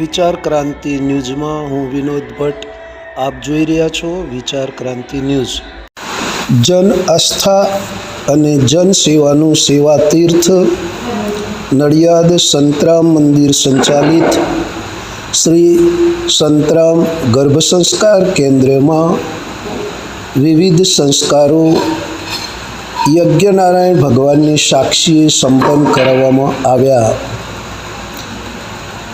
વિચાર ક્રાંતિ ન્યૂઝમાં હું વિનોદ ભટ્ટ. આપ જોઈ રહ્યા છો વિચાર ક્રાંતિ ન્યૂઝ. જન આસ્થા અને જન સેવાનું સેવા તીર્થ, નડિયાદ સંતરામ મંદિર સંચાલિત. શ્રી સંતરામ ગર્ભ સંસ્કાર કેન્દ્રમાં વિવિધ સંસ્કારો યજ્ઞનારાયણ ભગવાનની સાક્ષીએ સંપન્ન કરાવવામાં આવ્યા.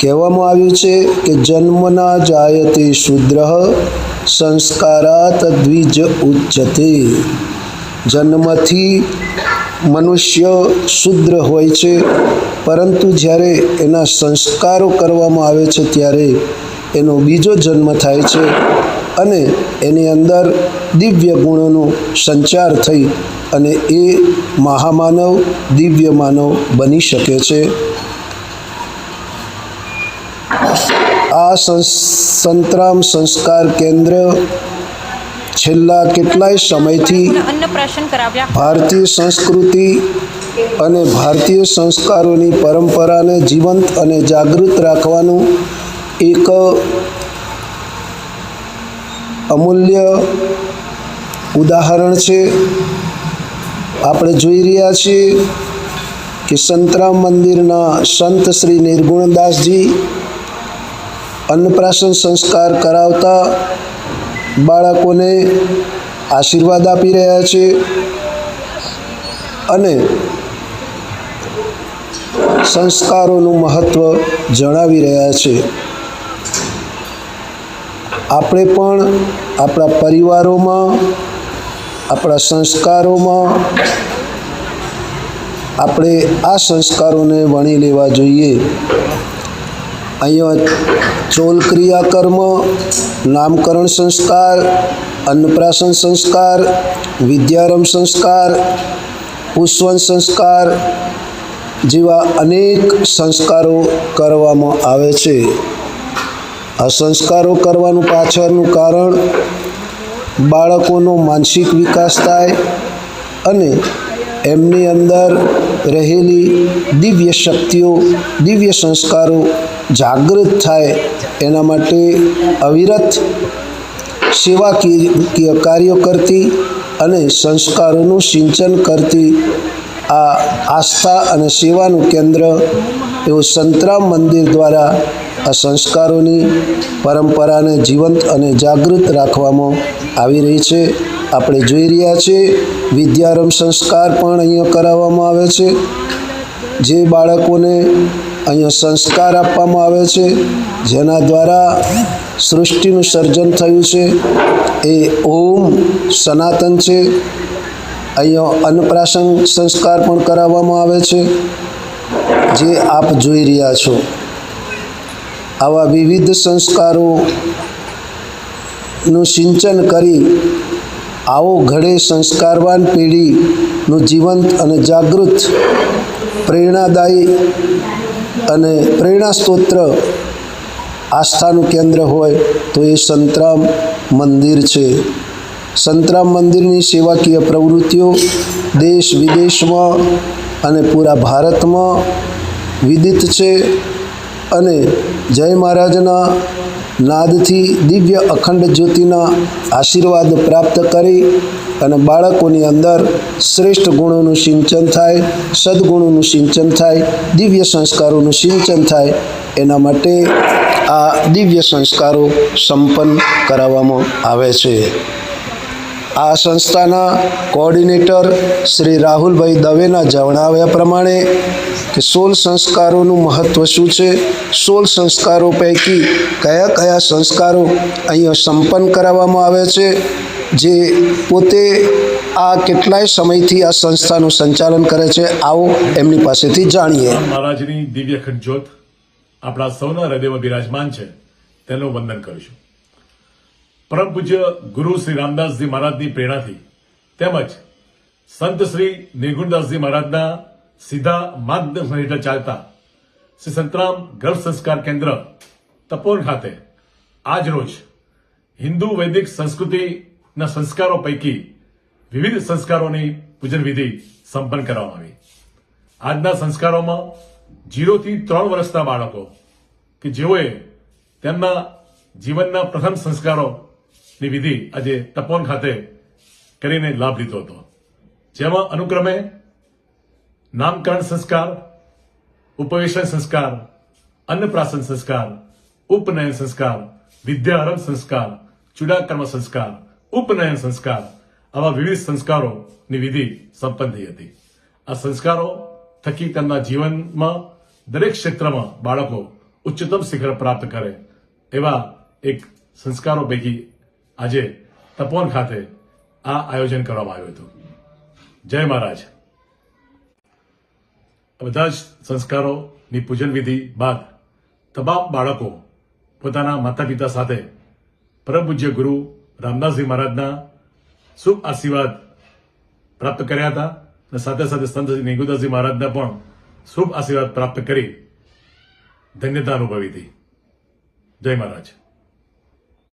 કહેવામાં આવ્યું છે કે જન્મના જાયતે શુદ્ર, સંસ્કારાત દ્વિજ ઉચ્ચતે જન્મથી મનુષ્ય શુદ્ર હોય છે, પરંતુ જ્યારે એના સંસ્કારો કરવામાં આવે છે, ત્યારે એનો બીજો જન્મ થાય છે અને એની અંદર દિવ્ય ગુણોનો સંચાર થઈ અને એ મહામાનવ દિવ્ય માનવ બની શકે છે. આ સંતરામ સંસ્કાર કેન્દ્ર છેલ્લા કેટલાય સમયથી ભારતીય સંસ્કૃતિ અને ભારતીય સંસ્કારોની પરંપરાને જીવંત અને જાગૃત રાખવાનું એક અમૂલ્ય ઉદાહરણ છે. આપણે જોઈ રહ્યા છીએ કે સંતરામ મંદિરના સંત શ્રી નિર્ગુણદાસજી અન્નપ્રાશન સંસ્કાર કરાવતા બાળકોને આશીર્વાદ આપી રહ્યા છે અને સંસ્કારોનું મહત્ત્વ જણાવી રહ્યા છે. આપણે પણ આપણા પરિવારોમાં, આપણા સંસ્કારોમાં આપણે આ સંસ્કારોને વણી લેવા જોઈએ. અહીંયા ચોલ ક્રિયાકર્મ નામકરણ સંસ્કાર, અન્નપ્રાશન સંસ્કાર, વિદ્યારંભ સંસ્કાર પુષ્વન સંસ્કાર જેવા અનેક સંસ્કારો કરવામાં આવે છે. આ સંસ્કારો કરવાનું પાછળનું કારણ બાળકોનો માનસિક વિકાસ થાય અને એમની અંદર રહેલી દિવ્ય શક્તિઓ દિવ્ય સંસ્કારો જાગૃત થાય એના માટે અવિરત સેવાકીય કાર્યો કરતી અને સંસ્કારોનું સિંચન કરતી આ આસ્થા અને સેવાનું કેન્દ્ર એવું સંતરામ મંદિર દ્વારા આ સંસ્કારોની પરંપરાને જીવંત અને જાગૃત રાખવામાં આવી રહી છે. આપણે જોઈ રહ્યા છીએ વિદ્યારંભ સંસ્કાર પણ અહીંયા કરાવવામાં આવે છે. જે બાળકોને અહીંયા સંસ્કાર આપવામાં આવે છે, જેના દ્વારા સૃષ્ટિનું સર્જન થયું છે, એ ઓમ સનાતન છે. અહીંયા અન્નપ્રાશન સંસ્કાર પણ કરાવવામાં આવે છે, જે આપ જોઈ રહ્યા છો. આવા વિવિધ સંસ્કારોનું સિંચન કરી આવો ઘડે સંસ્કારવાન પેઢીનું જીવંત અને જાગૃત, પ્રેરણાદાયી અને પ્રેરણા સ્તોત્ર આસ્થાનું કેન્દ્ર હોય તો એ સંતરામ મંદિર છે. સંતરામ મંદિરની સેવાકીય પ્રવૃત્તિઓ દેશ વિદેશમાં અને પૂરા ભારતમાં વિદિત છે. અને જય મહારાજના નાદથી દિવ્ય અખંડ જ્યોતિના આશીર્વાદ પ્રાપ્ત કરી અને બાળકોની અંદર શ્રેષ્ઠ ગુણોનું સિંચન થાય, સદગુણોનું સિંચન થાય, દિવ્ય સંસ્કારોનું સિંચન થાય, એના માટે આ દિવ્ય સંસ્કારો સંપન્ન કરાવવામાં આવે છે. આ સંસ્થાના કોઓર્ડિનેટર શ્રી રાહુલભાઈ દવેના જણાવ્યા પ્રમાણે કે સોળ સંસ્કારોનું મહત્ત્વ શું છે? સોળ સંસ્કારો પૈકી કયા કયા સંસ્કારો અહીંયા સંપન્ન કરાવવામાં આવે છે? જે પોતે આ કેટલાય સમયથી આ સંસ્થાનું સંચાલન કરે છે? આવો એમની પાસેથી જાણીએ. મહારાજની દિવ્ય ખંડ આપણા સૌના હૃદયમાં બિરાજમાન છે. તેનું વંદન કરીશું. પરમ પૂજ્ય ગુરુ શ્રી રામદાસજી મહારાજની પ્રેરણાથી તેમજ સંત શ્રી નિર્ગુણદાસજી મહારાજના સીધા માર્ગદર્શન હેઠળ ચાલતા શ્રી સંતરામ ગર્ભ સંસ્કાર કેન્દ્ર તપોર ખાતે આજ રોજ હિન્દુ વૈદિક સંસ્કૃતિના સંસ્કારો પૈકી વિવિધ સંસ્કારોની પૂજન વિધિ સંપન્ન કરવામાં આવી. આજના સંસ્કારોમાં જીરોથી ત્રણ વર્ષના બાળકો કે જેઓએ તેમના જીવનના પ્રથમ સંસ્કારોની વિધિ આજે તપોન ખાતે કરીને લાભ લીધો હતો. જેમાં અનુક્રમે નામકરણ સંસ્કાર, ઉપવેશન સંસ્કાર, અન્નપ્રાશન સંસ્કાર, ઉપનયન સંસ્કાર વિદ્યારંભ સંસ્કાર, ચુડાકર્મ સંસ્કાર, ઉપનયન સંસ્કાર આવા વિવિધ સંસ્કારોની વિધિ સંપન્ન થઈ હતી. આ સંસ્કારો થકી તેમના જીવનમાં દરેક ક્ષેત્રમાં બાળકો ઉચ્ચતમ શિખર પ્રાપ્ત કરે એવા એક સંસ્કારો પૈકી આજે તપોન ખાતે આ આયોજન કરવામાં આવ્યું હતું. જય મહારાજ. બધા જ સંસ્કારોની પૂજન વિધિ બાદ તમામ બાળકો પોતાના માતા પિતા સાથે પરમ પૂજ્ય ગુરુ રામદાસજી મહારાજના શુભ આશીર્વાદ પ્રાપ્ત કર્યા હતા અને સાથે સાથે સંત નિગુદાસજી મહારાજના પણ શુભ આશીર્વાદ પ્રાપ્ત કરી ધન્યતા અનુભવી હતી. જય મહારાજ.